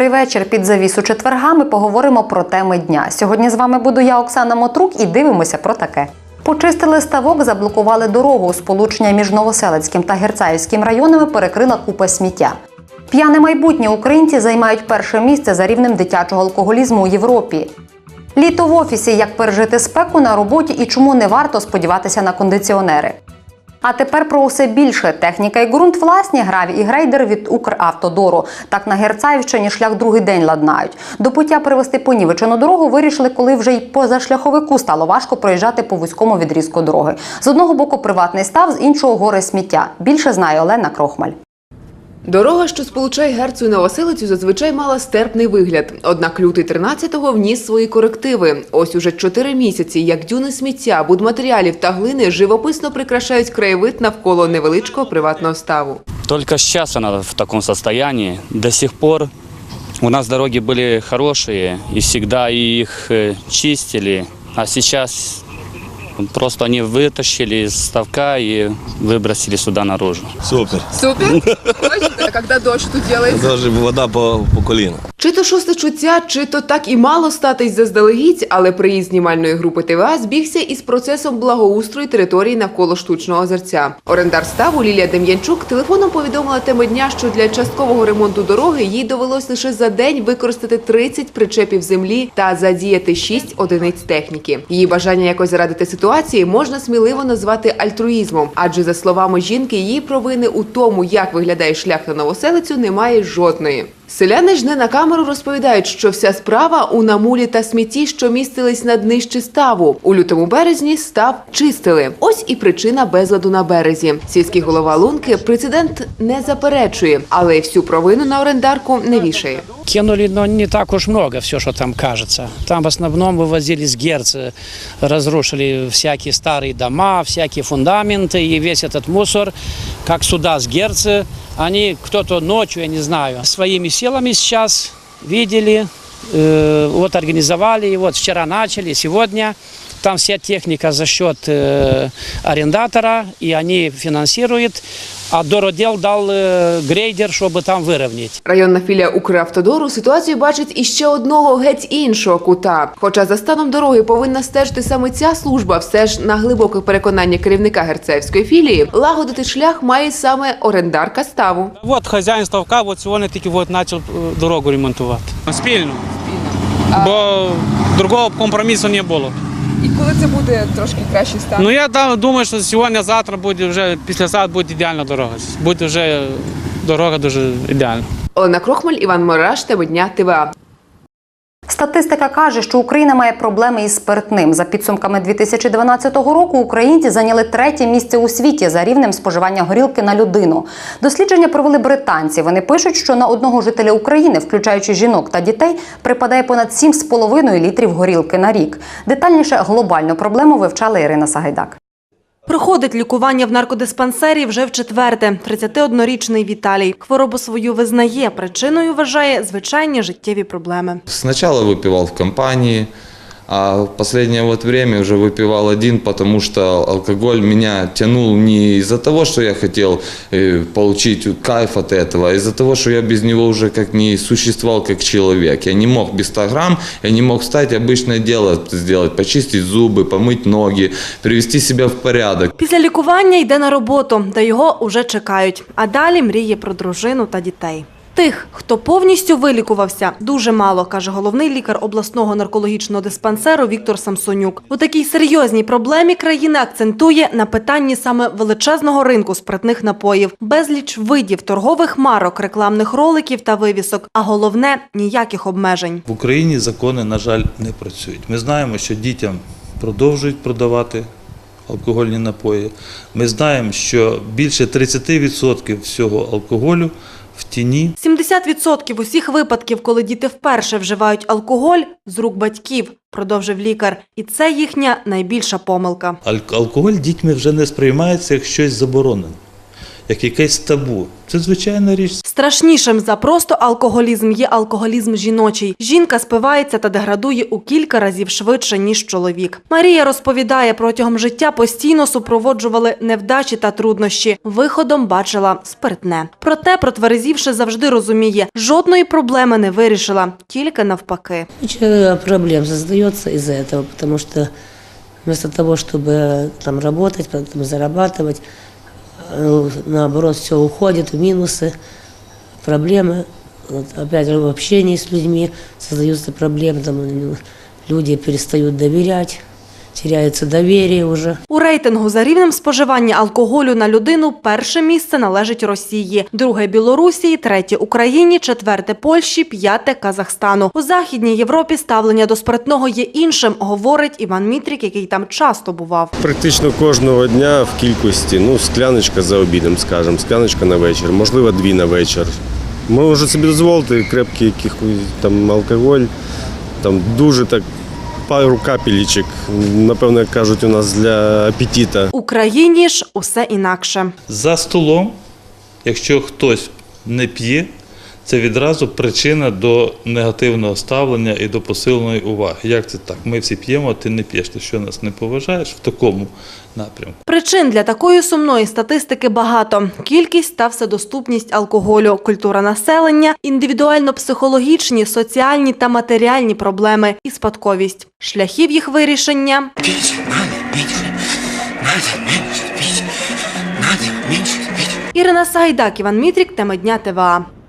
Добрий вечір. Під завісу четверга ми поговоримо про теми дня. Сьогодні з вами буду я, Оксана Мотрук, і дивимося про таке. Почистили ставок, заблокували дорогу. Сполучення між Новоселицьким та Герцаївським районами перекрила купа сміття. П'яне майбутнє українці займають перше місце за рівнем дитячого алкоголізму у Європі. Літо в офісі, як пережити спеку на роботі і чому не варто сподіватися на кондиціонери. А тепер про усе більше. Техніка і ґрунт власні, граві і грейдер від Укравтодору. Так на Герцаївщині шлях другий день ладнають. До пуття привезти понівечену дорогу вирішили, коли вже й поза шляховику стало важко проїжджати по вузькому відрізку дороги. З одного боку приватний став, з іншого гори сміття. Більше знає Олена Крохмаль. Дорога, що сполучає Герцу і Новоселицю, зазвичай мала стерпний вигляд. Однак лютий 13-го вніс свої корективи. Ось уже чотири місяці, як дюни сміття, будматеріалів та глини живописно прикрашають краєвид навколо невеличкого приватного ставу. Только сейчас она в таком состоянии. До сих пор у нас дороги были хорошие, и всегда их э, чистили. А сейчас просто они вытащили из ставка и выбросили сюда наружу. Супер. Супер! А коли дощ тут робиться? Даже вода по, по коліна. Чи то шосте чуття, чи то так і мало статись заздалегідь, але приїзд знімальної групи ТВА збігся із процесом благоустрою території навколо штучного озерця. Орендар ставу Лілія Дем'янчук телефоном повідомила теми дня, що для часткового ремонту дороги їй довелось лише за день використати 30 причепів землі та задіяти 6 одиниць техніки. Її бажання якось зарадити ситуації можна сміливо назвати альтруїзмом, адже за словами жінки, її провини у тому, як виглядає шлях на новоселицю, немає жодної. Селяни ж не на камеру розповідають, що вся справа у намулі та смітті, що містились на днищі ставу. У лютому березні став чистили. Ось і причина безладу на березі. Сільський голова Лунки прецедент не заперечує, але й всю провину на орендарку не вішає. Кинули, но не так уж много, все, что там кажется. Там в основном вывозили с герцы, разрушили всякие старые дома, всякие фундаменты и весь этот мусор, как сюда с герцы. Они кто-то ночью, я не знаю, своими силами сейчас видели, э, вот организовали, и вот вчера начали, сегодня. Там вся техника за счет э, арендатора, и они финансируют. А Дородел дал э, грейдер, чтобы там выровнять. Районна філія Укравтодору ситуацію бачить іще одного геть іншого кута. Хоча за станом дороги повинна стежити саме ця служба, все ж на глибоке переконання керівника герцаївської філії лагодити шлях має саме орендарка ставу. От хазяїн ставка, от сьогодні тільки от почав е, дорогу ремонтувати. Спільно. Бо другого компромісу не було. І коли це буде трошки кращий стан? Ну я да- думаю, що сьогодні-завтра буде вже післязавтра буде ідеальна дорога. Буде вже дорога дуже ідеальна. Олена Крохмаль, Іван Мораш, теми дня ТВА. Статистика каже, що Україна має проблеми із спиртним. За підсумками 2012 року українці зайняли третє місце у світі за рівнем споживання горілки на людину. Дослідження провели британці. Вони пишуть, що на одного жителя України, включаючи жінок та дітей, припадає понад 7,5 літрів горілки на рік. Детальніше глобальну проблему вивчала Ірина Сагайдак. Проходить лікування в наркодиспансері вже в четверте. 31-річний Віталій. Хворобу свою визнає. Причиною вважає звичайні життєві проблеми. Спочатку випивав в компании, а в последнее вот время уже выпивал один, потому что алкоголь меня тянул не из-за того, что я хотел э, получить кайф от этого, а из-за того, что я без него уже как не существовал как человек. Я не мог без 100 грамм, я не мог встать, обычное дело сделать, почистить зубы, помыть ноги, привести себя в порядок. Після лікування йде на роботу, де його уже чекають. А далі мріє про дружину та дітей. Тих, хто повністю вилікувався, дуже мало, каже головний лікар обласного наркологічного диспансеру Віктор Самсонюк. У такій серйозній проблемі країна акцентує на питанні саме величезного ринку спиртних напоїв, безліч видів торгових марок, рекламних роликів та вивісок. А головне ніяких обмежень. В Україні закони, на жаль, не працюють. Ми знаємо, що дітям продовжують продавати алкогольні напої. Ми знаємо, що більше 30% всього алкоголю в тіні. 70% усіх випадків, коли діти вперше вживають алкоголь, з рук батьків, продовжив лікар. І це їхня найбільша помилка. Аль- Алкоголь дітьми вже не сприймається як щось заборонене як якесь табу. Це звичайна річ. Страшнішим за просто алкоголізм є алкоголізм жіночий. Жінка спивається та деградує у кілька разів швидше, ніж чоловік. Марія розповідає, протягом життя постійно супроводжували невдачі та труднощі. Виходом бачила спиртне. Проте, протверезівши, завжди розуміє, жодної проблеми не вирішила, тільки навпаки. Куча проблем создается из-за этого, потому что вместо того, чтобы там работать, потом зарабатывать, э, наоборот, все уходит в минусы, проблемы. Вот, опять же, в общении с людьми создаются проблемы, там, ну, люди перестают доверять, теряется доверие уже. У рейтингу за рівнем споживання алкоголю на людину перше місце належить Росії, друге Білорусі, третє Україні, четверте Польщі, п'яте Казахстану. У Західній Європі ставлення до спиртного є іншим, говорить Іван Мітрік, який там часто бував. Практично кожного дня в кількості, ну, скляночка за обідом, скажімо, скляночка на вечір, можливо, дві на вечір. Можу собі дозволити крепкий якийсь там алкоголь, там дуже так пару капелічок. напевно, як кажуть у нас для апетита. В Україні ж усе інакше. За столом, якщо хтось не п'є, це відразу причина до негативного ставлення і до посиленої уваги. Як це так? Ми всі п'ємо, а ти не п'єш. Ти що нас не поважаєш в такому напрямку? Причин для такої сумної статистики багато: кількість та вседоступність алкоголю, культура населення, індивідуально-психологічні, соціальні та матеріальні проблеми і спадковість. Шляхів їх вирішення Ірина Сагайдак, Іван Мітрік, тема дня ТВА.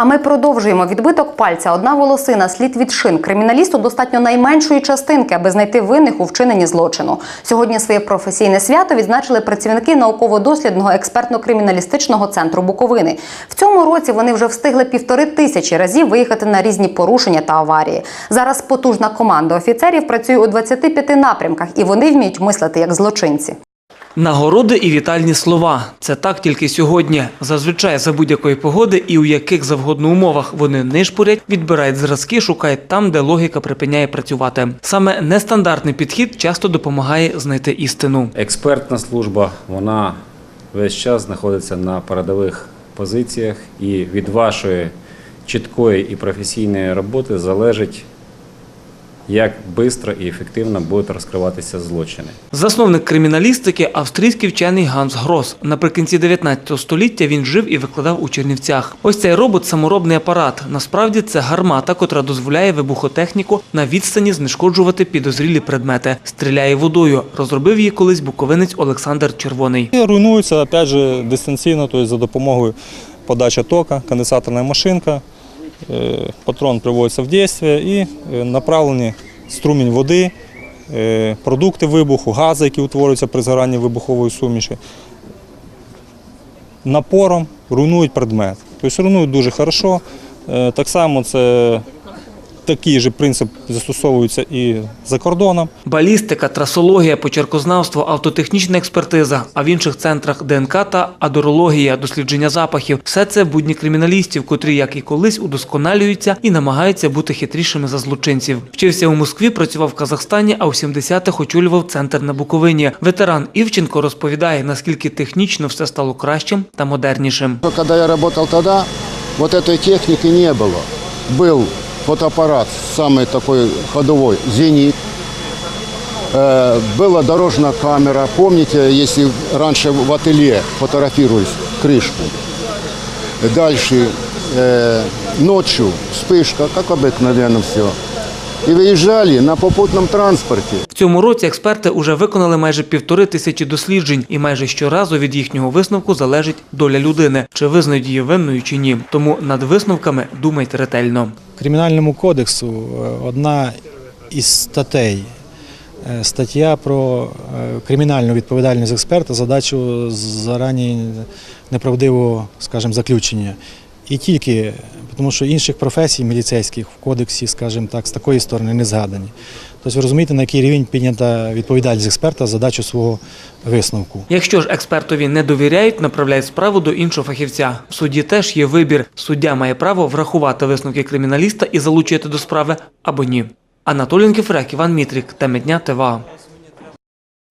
А ми продовжуємо відбиток пальця. Одна волосина, слід від шин. Криміналісту достатньо найменшої частинки, аби знайти винних у вчиненні злочину. Сьогодні своє професійне свято відзначили працівники науково-дослідного експертно-криміналістичного центру Буковини. В цьому році вони вже встигли півтори тисячі разів виїхати на різні порушення та аварії. Зараз потужна команда офіцерів працює у 25 напрямках, і вони вміють мислити як злочинці. Нагороди і вітальні слова. Це так тільки сьогодні. Зазвичай за будь-якої погоди і у яких завгодно умовах вони нишпорять, відбирають зразки, шукають там, де логіка припиняє працювати. Саме нестандартний підхід часто допомагає знайти істину. Експертна служба вона весь час знаходиться на передових позиціях, і від вашої чіткої і професійної роботи залежить, як швидко і ефективно будуть розкриватися злочини. Засновник криміналістики австрійський вчений Ганс Грос. Наприкінці 19 століття він жив і викладав у Чернівцях. Ось цей робот саморобний апарат. Насправді це гармата, котра дозволяє вибухотехніку на відстані знешкоджувати підозрілі предмети. Стріляє водою. Розробив її колись буковинець Олександр Червоний. І руйнується опять же дистанційно, тобто за допомогою подачі тока, конденсаторна машинка. Е, Патрон приводиться в дійство і е, направлені струмінь води, е, продукти вибуху, гази, які утворюються при згоранні вибухової суміші. Напором руйнують предмет. Тобто руйнують дуже хорошо. Е, Так само це такий же принцип застосовується і за кордоном. Балістика, трасологія, почеркознавство, автотехнічна експертиза, а в інших центрах ДНК та адорологія, дослідження запахів все це будні криміналістів, котрі, як і колись, удосконалюються і намагаються бути хитрішими за злочинців. Вчився у Москві, працював в Казахстані, а у 70-х очолював центр на Буковині. Ветеран Івченко розповідає, наскільки технічно все стало кращим та модернішим. Когда я работал тогда, вот этой техники не было. Был фотоаппарат самый такой ходовой, «Зенит». Э, Была дорожная камера. Помните, если раньше в ателье фотографировались крышку. Дальше э, ночью вспышка, как обыкновенно все. И выезжали на попутном транспорте. В цьому році експерти уже виконали майже півтори тисячі досліджень, і майже щоразу від їхнього висновку залежить доля людини, чи визнають її винною чи ні. Тому над висновками думайте ретельно. Кримінальному кодексу е, одна із статей, е, стаття про е, кримінальну відповідальність експерта, задачу зарані неправдивого, скажімо, заключення. І тільки, тому що інших професій міліцейських в кодексі, скажімо так, з такої сторони не згадані. Тобто ви розумієте, на який рівень піднята відповідальність експерта за задачу свого висновку. Якщо ж експертові не довіряють, направляють справу до іншого фахівця. В суді теж є вибір. Суддя має право врахувати висновки криміналіста і залучити до справи або ні. Анатолій Нкіфрек, Іван Мітрік, теми дня ТВА.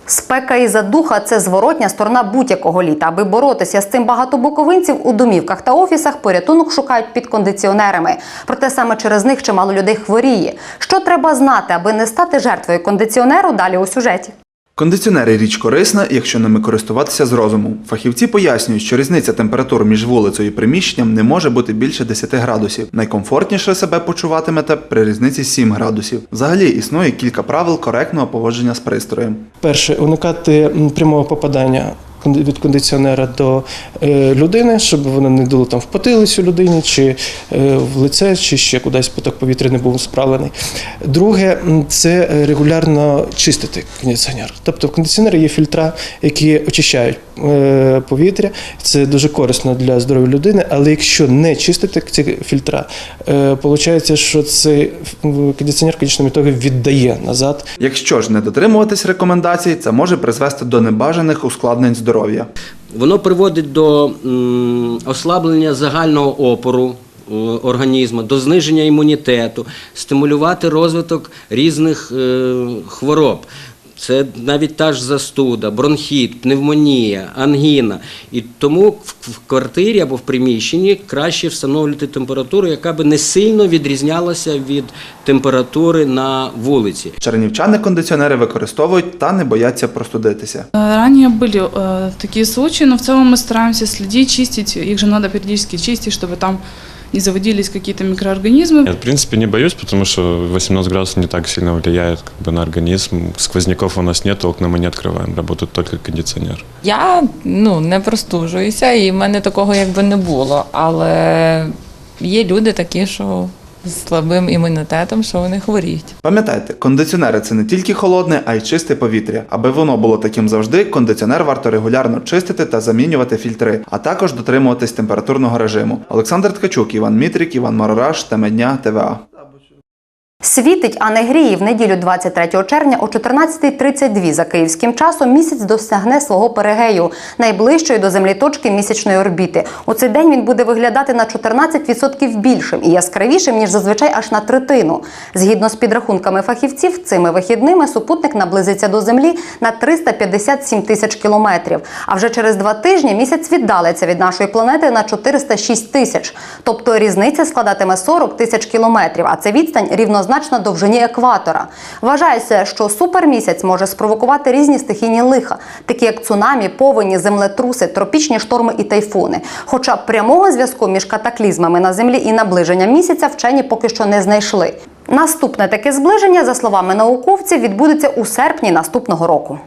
Спека і задуха це зворотня сторона будь-якого літа. Аби боротися з цим багато буковинців у домівках та офісах порятунок шукають під кондиціонерами. Проте саме через них чимало людей хворіє. Що треба знати, аби не стати жертвою кондиціонеру? Далі у сюжеті. Кондиціонери річ корисна, якщо ними користуватися з розумом. Фахівці пояснюють, що різниця температур між вулицею і приміщенням не може бути більше 10 градусів. Найкомфортніше себе почуватимете при різниці 7 градусів. Взагалі існує кілька правил коректного поводження з пристроєм. Перше, уникати прямого попадання від кондиціонера до е, людини, щоб воно не дуло там в потилицю людині, чи е, в лице, чи ще кудись поток повітря не був справлений. Друге, це регулярно чистити кондиціонер. Тобто в кондиціонері є фільтра, які очищають е, повітря. Це дуже корисно для здоров'я людини, але якщо не чистити ці фільтра, виходить, що цей кондиціонер в кінечному віддає назад Якщо ж не дотримуватись рекомендацій, це може призвести до небажаних ускладнень. Воно приводить до ослаблення загального опору е, організму, до зниження імунітету, стимулювати розвиток різних е, хвороб Це навіть та ж застуда, бронхіт, пневмонія, ангіна. І тому в в квартирі або в приміщенні краще встановлювати температуру, яка би не сильно відрізнялася від температури на вулиці. Чернівчани кондиціонери використовують та не бояться простудитися. Ранее были э, такие случаи, но в целом мы стараемся следить, чистить. Их же надо периодически чистить, чтобы там не заводились какие-то микроорганизмы. Я, в принципе, не боюсь, потому что 18 градусов не так сильно влияет как бы, на организм. Сквозняков у нас нет, окна мы не открываем, работает только кондиционер. Я ну, не простужуюся, і в мене такого якби не було. Але є люди такі, що з слабим імунітетом, що вони хворіють. Пам'ятайте, кондиціонери це не тільки холодне, а й чисте повітря. Аби воно було таким завжди, кондиціонер варто регулярно чистити та замінювати фільтри, а також дотримуватись температурного режиму. Олександр Ткачук, Іван Мітрік, Іван Марораш, Темедня ТВА. Світить, а не гріє в неділю 23 червня о 14.32 за київським часом місяць досягне свого перигею, найближчої до землі точки місячної орбіти. У цей день він буде виглядати на 14% більшим і яскравішим, ніж зазвичай аж на третину. Згідно з підрахунками фахівців, цими вихідними супутник наблизиться до землі на 357 тисяч кілометрів. А вже через два тижні місяць віддалиться від нашої планети на 406 тисяч. Тобто різниця складатиме 40 тисяч кілометрів, а це відстань рівнозначна довжині екватора. Вважається, що супермісяць може спровокувати різні стихійні лиха, такі як цунамі, повені, землетруси, тропічні шторми і тайфуни. Хоча прямого зв'язку між катаклізмами на землі і наближенням місяця вчені поки що не знайшли. Наступне таке зближення, за словами науковців, відбудеться у серпні наступного року.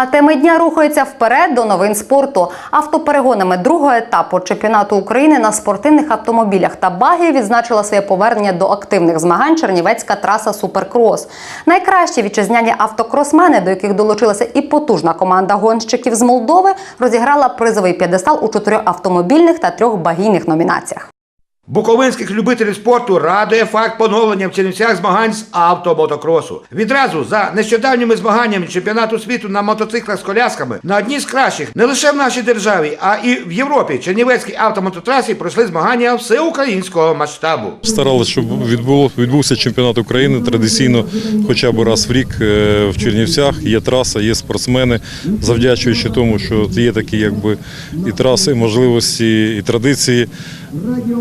А теми дня рухаються вперед до новин спорту. Автоперегонами другого етапу чемпіонату України на спортивних автомобілях та багі відзначила своє повернення до активних змагань Чернівецька траса Суперкрос. Найкращі вітчизняні автокросмени, до яких долучилася і потужна команда гонщиків з Молдови, розіграла призовий п'єдестал у чотирьох автомобільних та трьох багійних номінаціях. Буковинських любителів спорту радує факт поновлення в Чернівцях змагань з автомотокросу. Відразу за нещодавніми змаганнями чемпіонату світу на мотоциклах з колясками на одній з кращих не лише в нашій державі, а і в Європі Чернівецькій автомототрасі пройшли змагання всеукраїнського масштабу. Старалися, щоб відбувся чемпіонат України традиційно, хоча б раз в рік е, в Чернівцях. Є траса, є спортсмени, завдячуючи тому, що є такі якби і траси, і можливості, і традиції.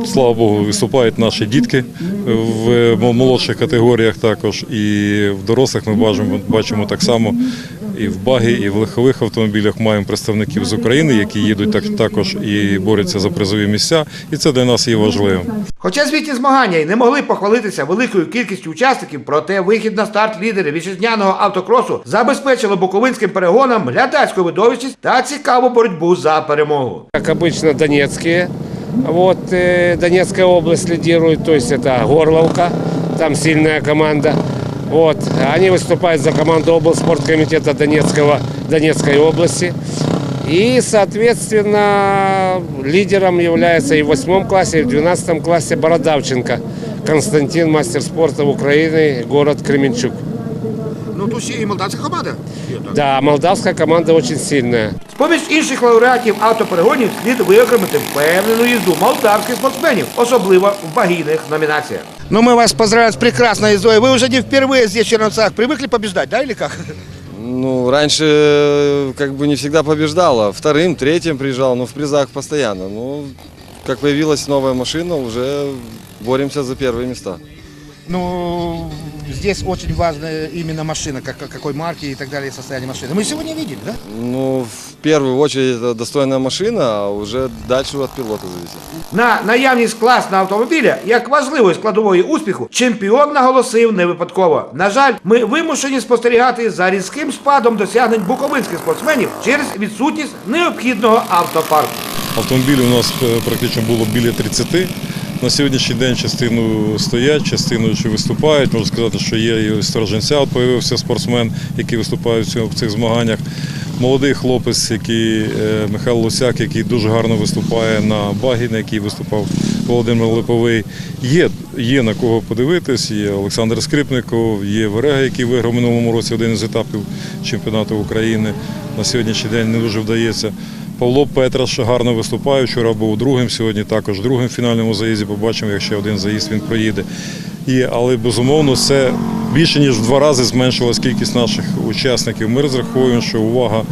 Слава Богу, виступають наші дітки в молодших категоріях також. І в дорослих ми бачимо, бачимо так само і в багі, і в легкових автомобілях маємо представників з України, які їдуть так, також і борються за призові місця. І це для нас є важливим. Хоча звітні змагання й не могли похвалитися великою кількістю учасників, проте вихід на старт лідерів вітчизняного автокросу забезпечило буковинським перегонам глядацьку видовищність та цікаву боротьбу за перемогу. Как обычно, донецкие. Вот э, Донецкая область лидирует, то есть это Горловка, там сильная команда. Вот, они выступают за команду облспорткомитета Донецкого, Донецкой области. И, соответственно, лидером является и в восьмом классе, и в двенадцатом классе Бородавченко. Константин, мастер спорта Украины, город Кременчук. Ну, тут ще і молдавська команда. Да, молдавская команда очень сильная. З-поміж інших лауреатів автоперегонів слід виокремити впевнену їзду молдавських спортсменів, особливо в багійних номінаціях. Ну, мы вас поздравляем с прекрасной ездой. Вы уже не впервые здесь, в Черновцах. Привыкли побеждать, да, или как? Ну, раньше э, как бы не всегда побеждала. Вторым, третьим приезжал, но в призах постоянно. Ну, как появилась новая машина, уже боремся за первые места. Ну, здесь очень важна именно машина, как, какой марки и так далее, состояние машины. Мы сегодня видели, да? Ну, в первую очередь это достойная машина, а уже дальше от пилота зависит. На наявність класного автомобіля як важливої складової успіху чемпіон наголосив не випадково. На жаль, ми вимушені спостерігати за різким спадом досягнень буковинських спортсменів через відсутність необхідного автопарку. Автомобілів у нас е, практично було біля 30. На сьогоднішній день частину стоять, частину ще виступають. Можу сказати, що є і Стороженця, от появився спортсмен, який виступає в цих змаганнях. Молодий хлопець, який, е, Михайло Лосяк, який дуже гарно виступає на багі, на який виступав Володимир Липовий. Є, є на кого подивитись, є Олександр Скрипников, є Верега, який виграв минулому році один із етапів чемпіонату України. На сьогоднішній день не дуже вдається. Павло Петраш гарно виступає. Вчора був другим, сьогодні також другим в фінальному заїзді. Побачимо, як ще один заїзд він проїде. І, але безумовно, це більше ніж в два рази зменшилась кількість наших учасників. Ми розраховуємо, що увага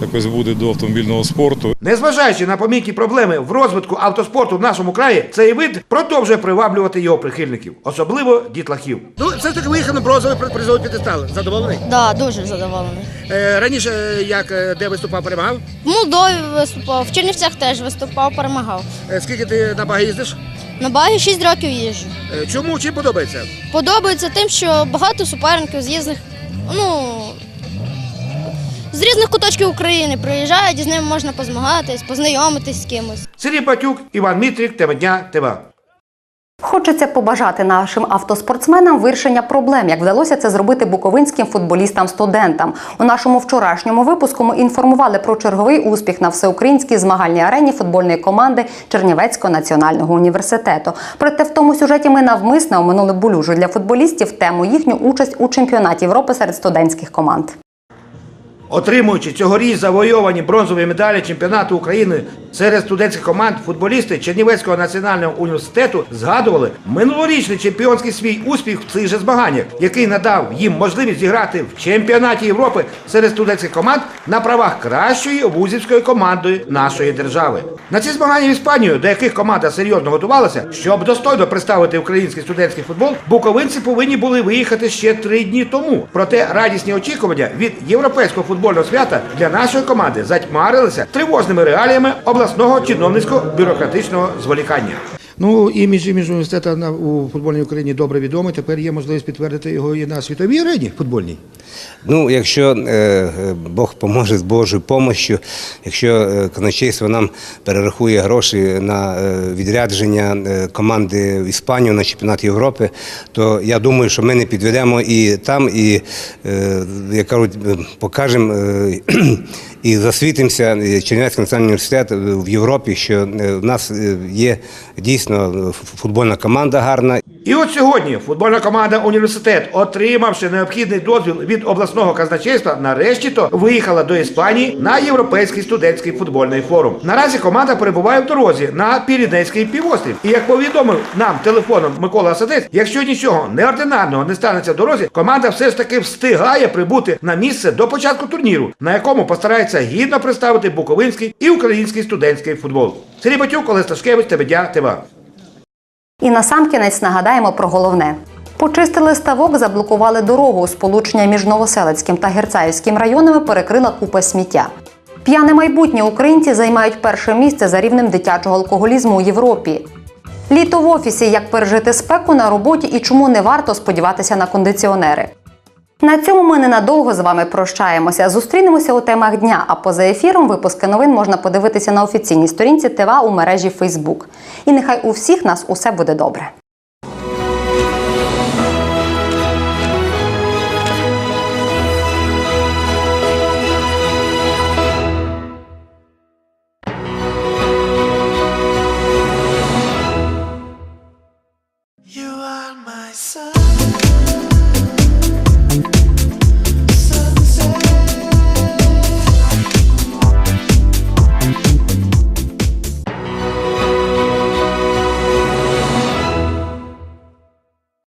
якось буде до автомобільного спорту. Незважаючи на помітні проблеми в розвитку автоспорту в нашому краї, цей вид продовжує приваблювати його прихильників, особливо дітлахів. Ну, все ж таки виїхав на бронзовий призовий п'єдестал. Задоволений? Да, дуже задоволений. Е, раніше як е, де виступав, перемагав? В Молдові виступав, в Чернівцях теж виступав, перемагав. Е, скільки ти на баги їздиш? На багі 6 років їжджу. Е, чому? Чим подобається? Подобається тим, що багато суперників з різних, ну, з різних куточків України приїжджають, і з ними можна позмагатись, познайомитись з кимось. Сергій Батюк, Іван Мітрік, тема дня, ТВА. Хочеться побажати нашим автоспортсменам вирішення проблем, як вдалося це зробити буковинським футболістам-студентам. У нашому вчорашньому випуску ми інформували про черговий успіх на всеукраїнській змагальній арені футбольної команди Чернівецького національного університету. Проте в тому сюжеті ми навмисно оминули болюжу для футболістів тему їхню участь у чемпіонаті Європи серед студентських команд. Отримуючи цьогоріч завойовані бронзові медалі чемпіонату України серед студентських команд, футболісти Чернівецького національного університету згадували минулорічний чемпіонський свій успіх в цих же змаганнях, який надав їм можливість зіграти в чемпіонаті Європи серед студентських команд на правах кращої вузівської команди нашої держави. На ці змагання в Іспанію, до яких команда серйозно готувалася, щоб достойно представити український студентський футбол, буковинці повинні були виїхати ще три дні тому. Проте радісні очікування від європейського футбольного свята для нашої команди затьмарилися тривожними реаліями обласного чиновницького бюрократичного зволікання. Ну, імідж імідж університету у футбольній Україні добре відомий. Тепер є можливість підтвердити його і на світовій арені футбольній. Ну, якщо е, е, Бог поможе з Божою помощю, якщо е, казначейство нам перерахує гроші на е, відрядження команди в Іспанію на чемпіонат Європи, то я думаю, що ми не підведемо і там, і як кажуть, покажемо е, і засвітимося Чернівецький національний університет в Європі, що е, в нас е, є дійсно е, футбольна команда гарна. І от сьогодні футбольна команда університет, отримавши необхідний дозвіл від обласного казначейства, нарешті то виїхала до Іспанії на європейський студентський футбольний форум. Наразі команда перебуває в дорозі на Піренейський півострів. І як повідомив нам телефоном Микола Асадець, якщо нічого неординарного не станеться в дорозі, команда все ж таки встигає прибути на місце до початку турніру, на якому постарається гідно представити буковинський і український студентський футбол. Сергій Батюк, Олег Сташкевич, ТВДЯ, ТВА. І насамкінець нагадаємо про головне. Почистили ставок, заблокували дорогу. Сполучення між Новоселицьким та Герцаївським районами перекрила купа сміття. П'яне майбутнє українці займають перше місце за рівнем дитячого алкоголізму у Європі. Літо в офісі, як пережити спеку на роботі і чому не варто сподіватися на кондиціонери. На цьому ми ненадовго з вами прощаємося. Зустрінемося у темах дня. А поза ефіром випуски новин можна подивитися на офіційній сторінці ТВА у мережі Фейсбук. І нехай у всіх нас усе буде добре.